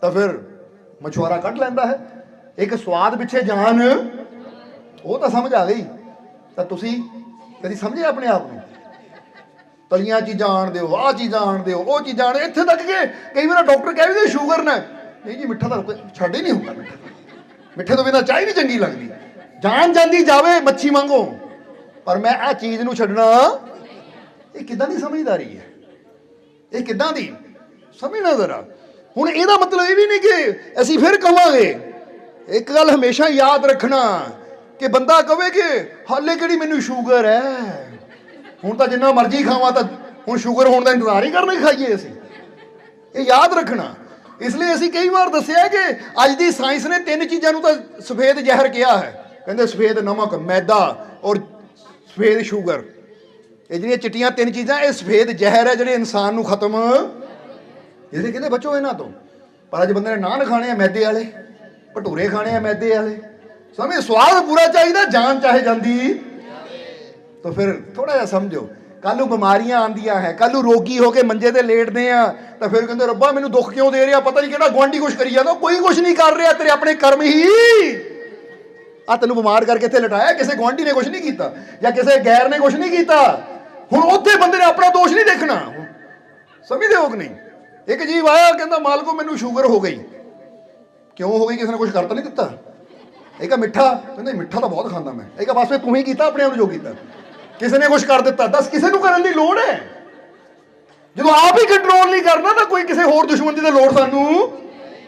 ਤਾਂ ਫਿਰ ਮਛੁਆਰਾ ਕੱਢ ਲੈਂਦਾ ਹੈ। ਇੱਕ ਸਵਾਦ ਪਿੱਛੇ ਜਾਨ, ਉਹ ਤਾਂ ਸਮਝ ਆ ਗਈ। ਤਾਂ ਤੁਸੀਂ ਕਦੀ ਸਮਝੇ ਆਪਣੇ ਆਪ ਨੂੰ? ਤਲੀਆਂ ਚੀਜ਼ਾਂ ਆਣ ਦਿਓ, ਆਹ ਚੀਜ਼ਾਂ ਆਣ ਦਿਓ, ਉਹ ਚੀਜ਼ਾਂ ਆਣ ਇੱਥੇ ਤੱਕ ਕਿ ਕਈ ਵਾਰ ਡਾਕਟਰ ਕਹਿ ਵੀ ਦੇ ਸ਼ੂਗਰ ਨੇ। ਨਹੀਂ ਜੀ, ਮਿੱਠਾ ਤਾਂ ਛੱਡ ਹੀ ਨਹੀਂ ਹੁੰਦਾ ਮਿੱਠਾ। ਮਿੱਠੇ ਤੋਂ ਬਿਨਾਂ ਚਾਹ ਹੀ ਨਹੀਂ ਚੰਗੀ ਲੱਗਦੀ। ਜਾਨ ਜਾਂਦੀ ਜਾਵੇ ਮੱਛੀ ਮੰਗੋ ਪਰ ਮੈਂ ਇਹ ਚੀਜ਼ ਨੂੰ ਛੱਡਣਾ, ਇਹ ਕਿਦਾਂ ਦੀ ਸਮਝਦਾਰੀ ਹੈ? ਇਹ ਕਿਦਾਂ ਦੀ? ਸਮਝਣਾ ਜ਼ਰਾ। ਹੁਣ ਇਹਦਾ ਮਤਲਬ ਇਹ ਵੀ ਨਹੀਂ ਕਿ ਅਸੀਂ ਫਿਰ ਕਵਾਂਗੇ। ਇੱਕ ਗੱਲ ਹਮੇਸ਼ਾ ਯਾਦ ਰੱਖਣਾ ਕਿ ਬੰਦਾ ਕਵੇ ਕਿ ਹਾਲੇ ਕਿਹੜੀ ਮੈਨੂੰ ਸ਼ੂਗਰ ਹੈ। ਹੁਣ ਤਾਂ ਜਿੰਨਾ ਮਰਜ਼ੀ ਖਾਵਾਂ ਤਾਂ ਹੁਣ ਸ਼ੂਗਰ ਹੋਣ ਦਾ ਇੰਤਜ਼ਾਰ ਹੀ ਕਰਨਾ ਹੀ ਖਾਈਏ ਅਸੀਂ। ਇਹ ਯਾਦ ਰੱਖਣਾ। ਇਸ ਲਈ ਅਸੀਂ ਕਈ ਵਾਰ ਦੱਸਿਆ ਕਿ ਅੱਜ ਦੀ ਸਾਇੰਸ ਨੇ ਤਿੰਨ ਚੀਜ਼ਾਂ ਨੂੰ ਤਾਂ ਸਫੇਦ ਜ਼ਹਿਰ ਕਿਹਾ ਹੈ। ਕਹਿੰਦੇ ਸਫੇਦ ਨਮਕ, ਮੈਦਾ ਔਰ ਸਫੇਦ ਸ਼ੂਗਰ। ਇਹ ਜਿਹੜੀਆਂ ਚਿੱਟੀਆਂ ਤਿੰਨ ਚੀਜ਼ਾਂ, ਇਹ ਸਫੇਦ ਜ਼ਹਿਰ ਹੈ ਜਿਹੜੇ ਇਨਸਾਨ ਨੂੰ ਖਤਮ ਇਸ ਲਈ ਕਹਿੰਦੇ ਬਚੋ ਇਹਨਾਂ ਤੋਂ। ਪਰ ਅੱਜ ਬੰਦੇ ਨੇ ਨਾਨ ਖਾਣੇ ਆ ਮੈਦੇ ਵਾਲੇ, ਭਟੂਰੇ ਖਾਣੇ ਆ ਮੈਦੇ ਵਾਲੇ। ਸਮੇਂ ਸਵਾਦ ਪੂਰਾ ਚਾਹੀਦਾ, ਜਾਨ ਚਾਹੇ ਜਾਂਦੀ। ਤਾਂ ਫਿਰ ਥੋੜਾ ਜਿਹਾ ਸਮਝੋ। ਕੱਲ ਨੂੰ ਬਿਮਾਰੀਆਂ ਆਂਦੀਆਂ ਹੈ ਕੱਲ ਨੂੰ ਰੋਗੀ ਹੋ ਕੇ ਮੰਜੇ ਤੇ ਲੇਟਦੇ ਆ, ਤਾਂ ਫਿਰ ਕਹਿੰਦੇ, ਰੱਬਾ, ਮੈਨੂੰ ਦੁੱਖ ਕਿਉਂ ਦੇ ਰਿਹਾ? ਪਤਾ ਨਹੀਂ ਕਿਹੜਾ ਗੁਆਂਢੀ ਕੁਛ ਕਰੀ ਜਾਂਦਾ ਕੋਈ ਕੁਛ ਨਹੀਂ ਕਰ ਰਿਹਾ, ਤੇਰੇ ਆਪਣੇ ਕਰਮ ਹੀ। ਆ ਤੈਨੂੰ ਬਿਮਾਰ ਕਰਕੇ ਇੱਥੇ ਲਟਾਇਆ, ਕਿਸੇ ਗੁਆਂਢੀ ਨੇ ਕੁਛ ਨਹੀਂ ਕੀਤਾ, ਜਾਂ ਕਿਸੇ ਗੈਰ ਨੇ ਕੁਛ ਨਹੀਂ ਕੀਤਾ। ਹੁਣ ਉੱਥੇ ਬੰਦੇ ਨੇ ਆਪਣਾ ਦੋਸ਼ ਨਹੀਂ ਦੇਖਣਾ। ਸਮਝਦੇ ਹੋ ਕਿ ਨਹੀਂ? ਇੱਕ ਜੀਵ ਆਇਆ, ਕਹਿੰਦਾ, ਮਾਲਕੋ, ਮੈਨੂੰ ਸ਼ੂਗਰ ਹੋ ਗਈ। ਕਿਉਂ ਹੋ ਗਈ? ਕਿਸੇ ਨੇ ਕੁਝ ਕਰਤਾ ਨਹੀਂ ਦਿੱਤਾ? ਇਹ ਕਾ ਮਿੱਠਾ, ਕਹਿੰਦਾ, ਮਿੱਠਾ ਤਾਂ ਬਹੁਤ ਖਾਂਦਾ ਮੈਂ। ਇਹ ਕਾ ਬਸ ਤੂੰ ਹੀ ਕੀਤਾ, ਆਪਣੇ ਆਪ ਨੂੰ ਜੋ ਕੀਤਾ। ਕਿਸੇ ਨੇ ਕੁਝ ਕਰ ਦਿੱਤਾ, ਦੱਸ ਕਿਸੇ ਨੂੰ ਕਰਨ ਦੀ ਲੋੜ ਹੈ? ਜਦੋਂ ਆਪ ਹੀ ਕੰਟਰੋਲ ਨਹੀਂ ਕਰਨਾ ਤਾਂ ਕੋਈ ਕਿਸੇ ਹੋਰ ਦੁਸ਼ਮਣ ਦੀ ਤਾਂ ਲੋੜ ਸਾਨੂੰ।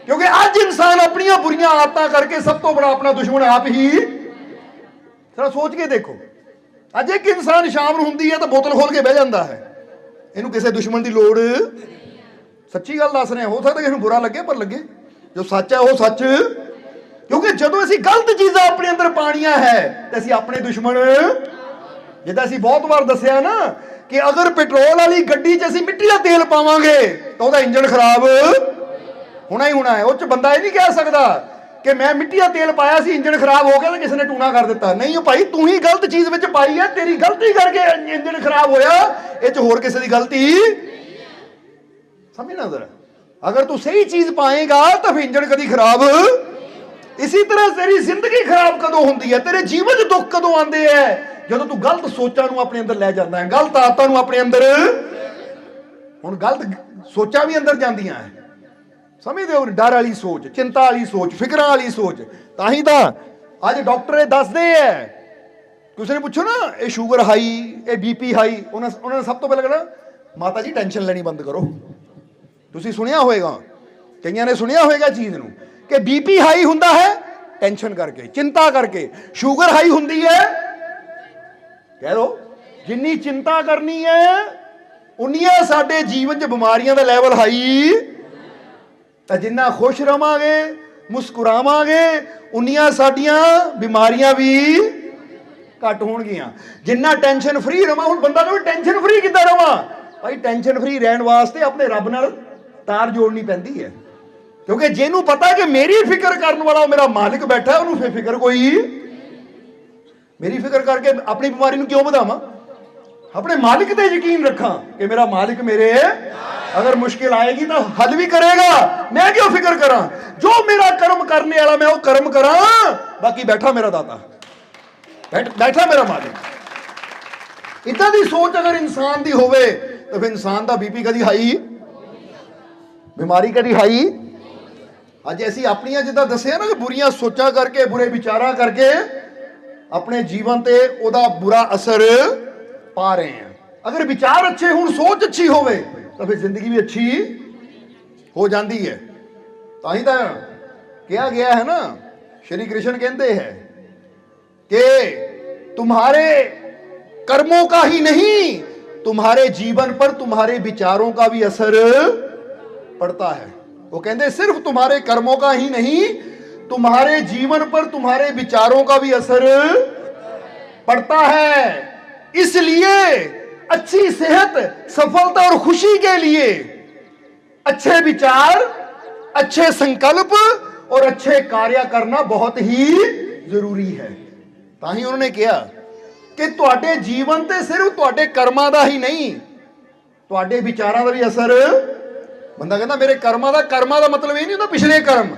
ਕਿਉਂਕਿ ਅੱਜ ਇਨਸਾਨ ਆਪਣੀਆਂ ਬੁਰੀਆਂ ਆਦਤਾਂ ਕਰਕੇ ਸਭ ਤੋਂ ਬੜਾ ਆਪਣਾ ਦੁਸ਼ਮਣ ਆਪ ਹੀ। ਜਰਾ ਸੋਚ ਕੇ ਦੇਖੋ। ਅੱਜ ਇੱਕ ਇਨਸਾਨ ਸ਼ਾਮ ਨੂੰ ਹੁੰਦੀ ਹੈ ਤਾਂ ਬੋਤਲ ਖੋਲ ਕੇ ਬਹਿ ਜਾਂਦਾ ਹੈ। ਇਹਨੂੰ ਕਿਸੇ ਦੁਸ਼ਮਣ ਦੀ ਲੋੜ ਸੱਚੀ ਗੱਲ ਦੱਸ ਰਹੇ, ਹੋ ਸਕਦਾ ਕਿਸੇ ਨੂੰ ਬੁਰਾ ਲੱਗੇ, ਪਰ ਲੱਗੇ। ਜੋ ਸੱਚ ਹੈ ਉਹ ਸੱਚ। ਕਿਉਂਕਿ ਜਦੋਂ ਅਸੀਂ ਗਲਤ ਚੀਜ਼ਾਂ ਆਪਣੇ ਅੰਦਰ ਪਾਣੀਆਂ ਹੈ, ਤੇ ਅਸੀਂ ਆਪਣੇ ਦੁਸ਼ਮਣ ਜਿੱਦਾਂ ਅਸੀਂ ਬਹੁਤ ਵਾਰ ਦੱਸਿਆ ਨਾ ਕਿ ਅਗਰ ਪੈਟਰੋਲ ਵਾਲੀ ਗੱਡੀ 'ਚ ਅਸੀਂ ਮਿੱਟੀ ਦਾ ਤੇਲ ਪਾਵਾਂਗੇ, ਤਾਂ ਉਹਦਾ ਇੰਜਨ ਖਰਾਬ। ਹੋਣਾ ਹੀ ਹੋਣਾ ਹੈ। ਉਹ 'ਚ ਬੰਦਾ ਇਹ ਨਹੀਂ ਕਹਿ ਸਕਦਾ ਕਿ ਮੈਂ ਮਿੱਟੀ ਦਾ ਤੇਲ ਪਾਇਆ ਸੀ ਇੰਜਨ ਖਰਾਬ ਹੋ ਗਿਆ ਤੇ ਕਿਸੇ ਨੇ ਟੂਣਾ ਕਰ ਦਿੱਤਾ। ਨਹੀਂ ਉਹ ਭਾਈ, ਤੂੰ ਹੀ ਗਲਤ ਚੀਜ਼ ਵਿੱਚ ਪਾਈ ਹੈ, ਤੇਰੀ ਗਲਤੀ ਕਰਕੇ ਇੰਜਨ ਖਰਾਬ ਹੋਇਆ। ਇਹ 'ਚ ਹੋਰ ਕਿਸੇ ਦੀ ਗਲਤੀ ਸਮਝ ਨਾ ਜ਼ਰਾ। ਅਗਰ ਤੂੰ ਸਹੀ ਚੀਜ਼ ਪਾਏਗਾ, ਤਾਂ ਫਿਰ ਇੰਜਨ ਕਦੀ ਖਰਾਬ ਇਸੇ ਤਰ੍ਹਾਂ ਤੇਰੀ ਜ਼ਿੰਦਗੀ ਖਰਾਬ ਕਦੋਂ ਹੁੰਦੀ ਹੈ? ਤੇਰੇ ਜੀਵਨ 'ਚ ਦੁੱਖ ਕਦੋਂ ਆਉਂਦੇ ਹੈ ਜਦੋਂ ਤੂੰ ਗਲਤ ਸੋਚਾਂ ਨੂੰ ਆਪਣੇ ਅੰਦਰ ਲੈ ਜਾਂਦਾ ਹੈ, ਗਲਤ ਆਦਤਾਂ ਨੂੰ ਆਪਣੇ ਅੰਦਰ। ਹੁਣ ਗਲਤ ਸੋਚਾਂ ਵੀ ਅੰਦਰ ਜਾਂਦੀਆਂ ਹੈ ਸਮਝਦੇ ਹੋ? ਡਰ ਵਾਲੀ ਸੋਚ, ਚਿੰਤਾ ਵਾਲੀ ਸੋਚ, ਫਿਕਰਾਂ ਵਾਲੀ ਸੋਚ। ਤਾਂ ਹੀ ਤਾਂ ਅੱਜ ਡਾਕਟਰ ਇਹ ਦੱਸਦੇ ਐ। ਕਿਸੇ ਨੇ ਪੁੱਛੋ ਨਾ, ਇਹ ਸ਼ੂਗਰ ਹਾਈ, ਇਹ ਬੀਪੀ ਹਾਈ, ਉਹਨਾਂ ਉਹਨਾਂ ਨੇ ਸਭ ਤੋਂ ਪਹਿਲਾਂ ਕਹਿਣਾ, ਮਾਤਾ ਜੀ, ਟੈਨਸ਼ਨ ਲੈਣੀ ਬੰਦ ਕਰੋ। ਤੁਸੀਂ ਸੁਣਿਆ ਹੋਵੇਗਾ ਕਈਆਂ ਨੇ ਸੁਣਿਆ ਹੋਵੇਗਾ ਚੀਜ਼ ਨੂੰ। ਕਿ ਬੀਪੀ ਹਾਈ ਹੁੰਦਾ ਹੈ ਟੈਨਸ਼ਨ ਕਰਕੇ, ਚਿੰਤਾ ਕਰਕੇ। ਸ਼ੂਗਰ ਹਾਈ ਹੁੰਦੀ ਹੈ, ਕਹਿ ਦੋ ਜਿੰਨੀ ਚਿੰਤਾ ਕਰਨੀ ਹੈ, ਉਨੀਆਂ ਸਾਡੇ ਜੀਵਨ 'ਚ ਬਿਮਾਰੀਆਂ ਦਾ ਲੈਵਲ ਹਾਈ ਤਾਂ ਜਿੰਨਾ ਖੁਸ਼ ਰਵਾਂਗੇ, ਮੁਸਕਰਾਵਾਂਗੇ, ਉਨੀਆਂ ਸਾਡੀਆਂ ਬਿਮਾਰੀਆਂ ਵੀ ਘੱਟ ਹੋਣਗੀਆਂ। ਜਿੰਨਾ ਟੈਨਸ਼ਨ ਫ੍ਰੀ ਰਵਾਂ, ਹੁਣ ਬੰਦਾ ਕਹੇ ਟੈਨਸ਼ਨ ਫ੍ਰੀ ਕਿੱਦਾਂ ਰਵਾਂ? ਭਾਈ ਟੈਨਸ਼ਨ ਫ੍ਰੀ ਰਹਿਣ ਵਾਸਤੇ ਆਪਣੇ ਰੱਬ ਨਾਲ ਤਾਰ ਜੋੜਨੀ ਪੈਂਦੀ ਹੈ। ਕਿਉਂਕਿ ਜਿਹਨੂੰ ਪਤਾ ਕਿ ਮੇਰੀ ਫਿਕਰ ਕਰਨ ਵਾਲਾ ਉਹ ਮੇਰਾ ਮਾਲਿਕ ਬੈਠਾ, ਉਹਨੂੰ ਫੇ ਫਿਕਰ ਕੋਈ ਮੇਰੀ ਫਿਕਰ ਕਰਕੇ ਆਪਣੀ ਬਿਮਾਰੀ ਨੂੰ ਕਿਉਂ ਵਧਾਵਾਂ? ਆਪਣੇ ਮਾਲਿਕ ਤੇ ਯਕੀਨ ਰੱਖਾਂ ਕਿ ਮੇਰਾ ਮਾਲਿਕ ਮੇਰੇ ਅਗਰ ਮੁਸ਼ਕਿਲ ਆਏਗੀ ਤਾਂ ਹੱਲ ਵੀ ਕਰੇਗਾ। ਮੈਂ ਕਿਉਂ ਫਿਕਰ ਕਰਾਂ? ਜੋ ਮੇਰਾ ਕਰਮ ਕਰਨੇ ਵਾਲਾ ਮੈਂ ਉਹ ਕਰਮ ਕਰਾਂ। ਬਾਕੀ ਬੈਠਾ ਮੇਰਾ ਦਾਤਾ। ਬੈਠਾ ਮੇਰਾ ਮਾਲਿਕ। ਇਦਾਂ ਦੀ ਸੋਚ ਅਗਰ ਇਨਸਾਨ ਦੀ ਹੋਵੇ, ਤਾਂ ਫਿਰ ਇਨਸਾਨ ਦਾ ਬੀਪੀ ਕਦੀ ਹਾਈ ਬਿਮਾਰੀ ਕਦੀ ਹਾਈ ਅੱਜ ਅਸੀਂ ਆਪਣੀਆਂ ਜਿੱਦਾਂ ਦੱਸਿਆ ਨਾ ਕਿ ਬੁਰੀਆਂ ਸੋਚਾਂ ਕਰਕੇ ਬੁਰੇ ਵਿਚਾਰਾਂ ਕਰਕੇ ਆਪਣੇ ਜੀਵਨ ਤੇ ਉਹਦਾ ਬੁਰਾ ਅਸਰ ਪਾ ਰਹੇ ਹਾਂ ਅਗਰ ਵਿਚਾਰ ਅੱਛੇ ਹੋਣ ਸੋਚ ਅੱਛੀ ਹੋਵੇ ਤਾਂ ਫਿਰ ਜ਼ਿੰਦਗੀ ਵੀ ਅੱਛੀ ਹੋ ਜਾਂਦੀ ਹੈ ਤਾਂ ਹੀ ਤਾਂ ਕਿਹਾ ਗਿਆ ਹੈ ਨਾ ਸ਼੍ਰੀ ਕ੍ਰਿਸ਼ਨ ਕਹਿੰਦੇ ਹੈ कि तुम्हारे कर्मों का ही नहीं तुम्हारे जीवन पर तुम्हारे विचारों का भी असर पड़ता है वो कहते हैं, सिर्फ तुम्हारे कर्मों का ही नहीं तुम्हारे जीवन पर तुम्हारे विचारों का भी असर पड़ता है इसलिए अच्छी सेहत सफलता और खुशी के लिए अच्छे विचार अच्छे संकल्प और अच्छे कार्य करना बहुत ही ਜ਼ਰੂਰੀ ਹੈ ਤਾਂ ਹੀ ਉਹਨਾਂ ਨੇ ਕਿਹਾ ਕਿ ਤੁਹਾਡੇ ਜੀਵਨ ਤੇ ਸਿਰਫ ਤੁਹਾਡੇ ਕਰਮਾਂ ਦਾ ਹੀ ਨਹੀਂ ਤੁਹਾਡੇ ਵਿਚਾਰਾਂ ਦਾ ਵੀ ਅਸਰ ਬੰਦਾ ਕਹਿੰਦਾ ਮੇਰੇ ਕਰਮਾਂ ਦਾ ਕਰਮਾਂ ਦਾ ਮਤਲਬ ਇਹ ਨਹੀਂ ਹੁੰਦਾ ਪਿਛਲੇ ਕਰਮ।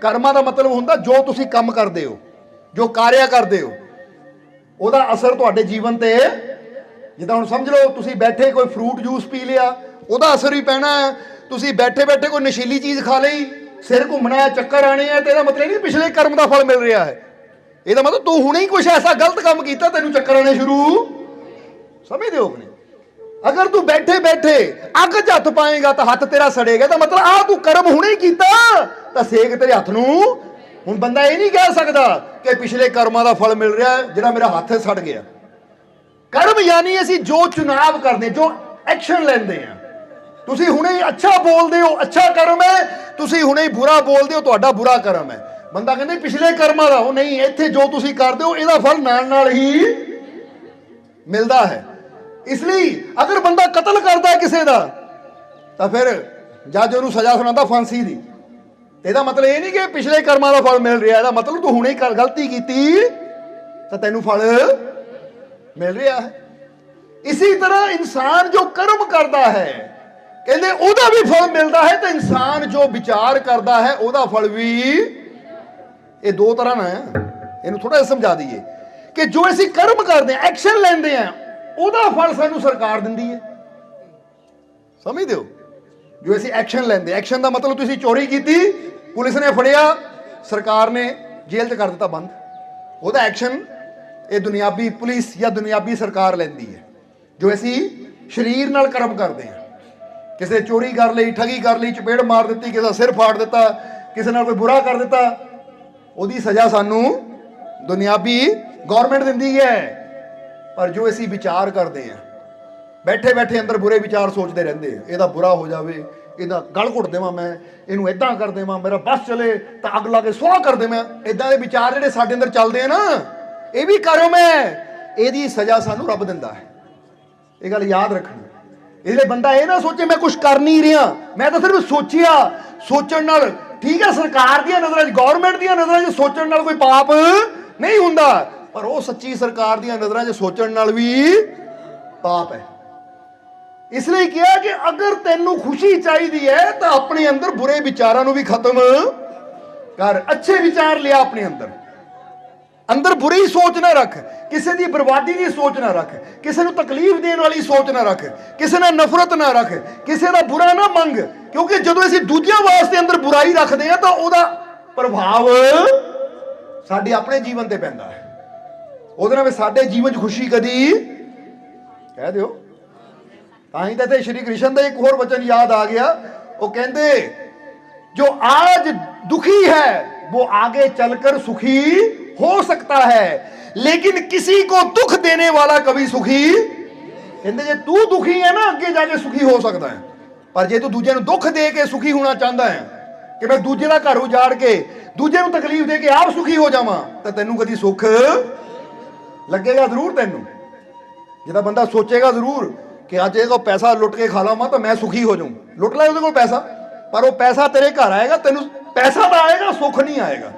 ਕਰਮਾਂ ਦਾ ਮਤਲਬ ਹੁੰਦਾ ਜੋ ਤੁਸੀਂ ਕੰਮ ਕਰਦੇ ਹੋ, ਜੋ ਕਾਰਿਆ ਕਰਦੇ ਹੋ। ਉਹਦਾ ਅਸਰ ਤੁਹਾਡੇ ਜੀਵਨ ਤੇ, ਜਿੱਦਾਂ ਹੁਣ ਸਮਝ ਲਓ ਤੁਸੀਂ ਬੈਠੇ ਕੋਈ ਫਰੂਟ ਜੂਸ ਪੀ ਲਿਆ, ਉਹਦਾ ਅਸਰ ਵੀ ਪੈਣਾ ਹੈ। ਤੁਸੀਂ ਬੈਠੇ ਬੈਠੇ ਕੋਈ ਨਸ਼ੀਲੀ ਚੀਜ਼ ਖਾ ਲਈ, ਸਿਰ ਘੁੰਮਣਾ ਹੈ, ਚੱਕਰ ਆਣੇ ਹੈ, ਤੇ ਇਹਦਾ ਮਤਲਬ ਇਹ ਨਹੀਂ ਪਿਛਲੇ ਕਰਮ ਦਾ ਫਲ ਮਿਲ ਰਿਹਾ ਹੈ। ਇਹਦਾ ਮਤਲਬ ਤੂੰ ਹੁਣੇ ਹੀ ਕੁਝ ਐਸਾ ਗਲਤ ਕੰਮ ਕੀਤਾ, ਤੈਨੂੰ ਚੱਕਰ ਆਣੇ ਸ਼ੁਰੂ। ਸਮਝਦੇ ਹੋ ਕਿ ਨਹੀਂ? ਅਗਰ ਤੂੰ ਬੈਠੇ ਬੈਠੇ ਅੱਗ 'ਚ ਹੱਥ ਪਾਏਗਾ ਤਾਂ ਹੱਥ ਤੇਰਾ ਸੜੇਗਾ, ਤਾਂ ਮਤਲਬ ਆ ਤੂੰ ਕਰਮ ਹੁਣੇ ਕੀਤਾ, ਤਾਂ ਸੇਕ ਤੇਰੇ ਹੱਥ ਨੂੰ। ਹੁਣ ਬੰਦਾ ਇਹ ਨਹੀਂ ਕਹਿ ਸਕਦਾ ਕਿ ਪਿਛਲੇ ਕਰਮਾਂ ਦਾ ਫਲ ਮਿਲ ਰਿਹਾ, ਜਿਹੜਾ ਮੇਰਾ ਹੱਥ ਸੜ ਗਿਆ। ਕਰਮ ਯਾਨੀ ਅਸੀਂ ਜੋ ਚੁਣਾਵ ਕਰਦੇ, ਜੋ ਐਕਸ਼ਨ ਲੈਂਦੇ ਆ ਤੁਸੀਂ ਹੁਣੇ ਅੱਛਾ ਬੋਲਦੇ ਹੋ, ਅੱਛਾ ਕਰਮ ਹੈ। ਤੁਸੀਂ ਹੁਣੇ ਬੁਰਾ ਬੋਲਦੇ ਹੋ, ਤੁਹਾਡਾ ਬੁਰਾ ਕਰਮ ਹੈ। ਬੰਦਾ ਕਹਿੰਦਾ, ਪਿਛਲੇ ਕਰਮਾਂ ਦਾ, ਉਹ ਨਹੀਂ, ਇੱਥੇ ਜੋ ਤੁਸੀਂ ਕਰਦੇ ਹੋ, ਇਹਦਾ ਫਲ ਨਾਲ ਨਾਲ ਹੀ ਮਿਲਦਾ ਹੈ। ਇਸ ਲਈ ਅਗਰ ਬੰਦਾ ਕਤਲ ਕਰਦਾ ਕਿਸੇ ਦਾ, ਤਾਂ ਫਿਰ ਜੱਜ ਉਹਨੂੰ ਸਜ਼ਾ ਸੁਣਾਉਂਦਾ ਫਾਂਸੀ ਦੀ। ਇਹਦਾ ਮਤਲਬ ਇਹ ਨਹੀਂ ਕਿ ਪਿਛਲੇ ਕਰਮਾਂ ਦਾ ਫਲ ਮਿਲ ਰਿਹਾ, ਇਹਦਾ ਮਤਲਬ ਤੂੰ ਹੁਣੇ ਕਰ- ਗਲਤੀ ਕੀਤੀ, ਤਾਂ ਤੈਨੂੰ ਫਲ ਮਿਲ ਰਿਹਾ ਹੈ। ਇਸੇ ਤਰ੍ਹਾਂ ਇਨਸਾਨ ਜੋ ਕਰਮ ਕਰਦਾ ਹੈ, ਕਹਿੰਦੇ ਉਹਦਾ ਵੀ ਫਲ ਮਿਲਦਾ ਹੈ, ਤੇ ਇਨਸਾਨ ਜੋ ਵਿਚਾਰ ਕਰਦਾ ਹੈ, ਉਹਦਾ ਫਲ ਵੀ ਇਹ ਦੋ ਤਰ੍ਹਾਂ ਨਾਲ ਹੈ। ਇਹਨੂੰ ਥੋੜਾ ਜਿਹਾ ਸਮਝਾ ਦਈਏ ਕਿ ਜੋ ਅਸੀਂ ਕਰਮ ਕਰਦੇ ਹਾਂ, ਐਕਸ਼ਨ ਲੈਂਦੇ ਹਾਂ ਉਹਦਾ ਫਲ ਸਾਨੂੰ ਸਰਕਾਰ ਦਿੰਦੀ ਹੈ। ਸਮਝਦੇ ਹੋ ਜੋ ਅਸੀਂ ਐਕਸ਼ਨ ਲੈਂਦੇ ਐਕਸ਼ਨ ਦਾ ਮਤਲਬ ਤੁਸੀਂ ਚੋਰੀ ਕੀਤੀ, ਪੁਲਿਸ ਨੇ ਫੜਿਆ, ਸਰਕਾਰ ਨੇ ਜੇਲ੍ਹ 'ਚ ਕਰ ਦਿੱਤਾ ਬੰਦ। ਉਹਦਾ ਐਕਸ਼ਨ ਇਹ ਦੁਨਿਆਵੀ ਪੁਲਿਸ ਜਾਂ ਦੁਨਿਆਵੀ ਸਰਕਾਰ ਲੈਂਦੀ ਹੈ। ਜੋ ਅਸੀਂ ਸਰੀਰ ਨਾਲ ਕਰਮ ਕਰਦੇ ਹਾਂ। ਕਿਸੇ ਚੋਰੀ ਕਰ ਲਈ, ਠਗੀ ਕਰ ਲਈ, ਚਪੇੜ ਮਾਰ ਦਿੱਤੀ, ਕਿਸੇ ਦਾ ਸਿਰ ਫਾੜ ਦਿੱਤਾ, ਕਿਸੇ ਨਾਲ ਕੋਈ ਬੁਰਾ ਕਰ ਦਿੱਤਾ, ਉਹਦੀ ਸਜ਼ਾ ਸਾਨੂੰ ਦੁਨਿਆਵੀ ਗਵਰਨਮੈਂਟ ਦਿੰਦੀ ਹੈ। ਪਰ ਜੋ ਅਸੀਂ ਵਿਚਾਰ ਕਰਦੇ ਹਾਂ, ਬੈਠੇ ਬੈਠੇ ਅੰਦਰ ਬੁਰੇ ਵਿਚਾਰ ਸੋਚਦੇ ਰਹਿੰਦੇ ਆ, ਇਹਦਾ ਬੁਰਾ ਹੋ ਜਾਵੇ, ਇਹਦਾ ਗਲ ਘੁੱਟ ਦੇਵਾਂ ਮੈਂ, ਇਹਨੂੰ ਇਦਾਂ ਕਰ ਦੇਵਾਂ, ਮੇਰਾ ਬਸ ਚਲੇ ਤਾਂ ਅੱਗ ਲਾ ਕੇ ਸੁਆਹ ਕਰ ਦੇਵਾਂ ਇਦਾਂ ਦੇ ਵਿਚਾਰ ਜਿਹੜੇ ਸਾਡੇ ਅੰਦਰ ਚੱਲਦੇ ਆ ਨਾ, ਇਹ ਵੀ ਕਰੋ ਮੈਂ, ਇਹਦੀ ਸਜ਼ਾ ਸਾਨੂੰ ਰੱਬ ਦਿੰਦਾ ਹੈ। ਇਹ ਗੱਲ ਯਾਦ ਰੱਖਣੀ। ਇਹਦੇ ਬੰਦਾ ਇਹ ਨਾ ਸੋਚੇ ਮੈਂ ਕੁਝ ਕਰ ਨਹੀਂ ਰਿਹਾ, ਮੈਂ ਤਾਂ ਸਿਰਫ ਸੋਚਿਆ, ਸੋਚਣ ਨਾਲ ਠੀਕ ਹੈ ਸਰਕਾਰ ਦੀਆਂ ਨਜ਼ਰਾਂ 'ਚ ਗਵਰਨਮੈਂਟ ਦੀਆਂ ਨਜ਼ਰਾਂ 'ਚ ਸੋਚਣ ਨਾਲ ਕੋਈ ਪਾਪ ਨਹੀਂ ਹੁੰਦਾ ਪਰ ਉਹ ਸੱਚੀ ਸਰਕਾਰ ਦੀਆਂ ਨਜ਼ਰਾਂ 'ਚ ਸੋਚਣ ਨਾਲ ਵੀ ਪਾਪ ਹੈ। ਇਸ ਲਈ ਕਿਹਾ ਕਿ ਅਗਰ ਤੈਨੂੰ ਖੁਸ਼ੀ ਚਾਹੀਦੀ ਹੈ ਤਾਂ ਆਪਣੇ ਅੰਦਰ ਬੁਰੇ ਵਿਚਾਰਾਂ ਨੂੰ ਵੀ ਖਤਮ ਕਰ, ਅੱਛੇ ਵਿਚਾਰ ਲਿਆ ਆਪਣੇ ਅੰਦਰ। ਅੰਦਰ ਬੁਰੀ ਸੋਚ ਨਾ ਰੱਖ, ਕਿਸੇ ਦੀ ਬਰਬਾਦੀ ਦੀ ਸੋਚ ਨਾ ਰੱਖ, ਕਿਸੇ ਨੂੰ ਤਕਲੀਫ ਦੇਣ ਵਾਲੀ ਸੋਚ ਨਾ ਰੱਖ, ਕਿਸੇ ਨਾਲ ਨਫ਼ਰਤ ਨਾ ਰੱਖ, ਕਿਸੇ ਦਾ ਬੁਰਾ ਨਾ ਮੰਗ, ਕਿਉਂਕਿ ਜਦੋਂ ਅਸੀਂ ਦੂਜਿਆਂ ਵਾਸਤੇ ਅੰਦਰ ਬੁਰਾਈ ਰੱਖਦੇ ਹਾਂ ਤਾਂ ਉਹਦਾ ਪ੍ਰਭਾਵ ਸਾਡੇ ਆਪਣੇ ਜੀਵਨ ਤੇ ਪੈਂਦਾ ਹੈ। ਉਹਦੇ ਨਾਲ ਵੀ ਸਾਡੇ ਜੀਵਨ 'ਚ ਖੁਸ਼ੀ ਕਦੀ ਕਹਿ ਦਿਓ ਤਾਂ ਹੀ ਤਾਂ ਤੇ ਸ਼੍ਰੀ ਕ੍ਰਿਸ਼ਨ ਦਾ ਇੱਕ ਹੋਰ ਵਚਨ ਯਾਦ ਆ ਗਿਆ ਉਹ ਕਹਿੰਦੇ जो आज दुखी है वो आगे चलकर सुखी हो सकता है लेकिन किसी को दुख देने वाला कभी सुखी ਕਹਿੰਦੇ ਜੇ ਤੂੰ ਦੁਖੀ ਹੈ ਨਾ ਅੱਗੇ ਜਾ ਕੇ ਸੁਖੀ ਹੋ ਸਕਦਾ ਹੈ ਪਰ ਜੇ ਤੂੰ ਦੂਜੇ ਨੂੰ ਦੁੱਖ ਦੇ ਕੇ ਸੁਖੀ ਹੋਣਾ ਚਾਹੁੰਦਾ ਹੈ ਕਿ ਮੈਂ ਦੂਜੇ ਦਾ ਘਰ ਉਜਾੜ ਕੇ ਦੂਜੇ ਨੂੰ ਤਕਲੀਫ ਦੇ ਕੇ ਆਪ ਸੁਖੀ ਹੋ ਜਾਵਾਂ ਤਾਂ ਤੈਨੂੰ ਕਦੀ ਸੁੱਖ ਲੱਗੇਗਾ ਜ਼ਰੂਰ ਤੈਨੂੰ। ਜਿਹਦਾ ਬੰਦਾ ਸੋਚੇਗਾ ਜ਼ਰੂਰ ਕਿ ਅੱਜ ਇਹ ਕੋ ਪੈਸਾ ਲੁੱਟ ਕੇ ਖਾ ਲਾਵਾਂ ਤਾਂ ਮੈਂ ਸੁਖੀ ਹੋ ਜਾਊਂ। ਲੁੱਟ ਲੈ ਉਹਦੇ ਕੋਲ ਪੈਸਾ। ਪਰ ਉਹ ਪੈਸਾ ਤੇਰੇ ਘਰ ਆਏਗਾ, ਤੈਨੂੰ ਪੈਸਾ ਤਾਂ ਆਏਗਾ, ਸੁੱਖ ਨਹੀਂ ਆਏਗਾ।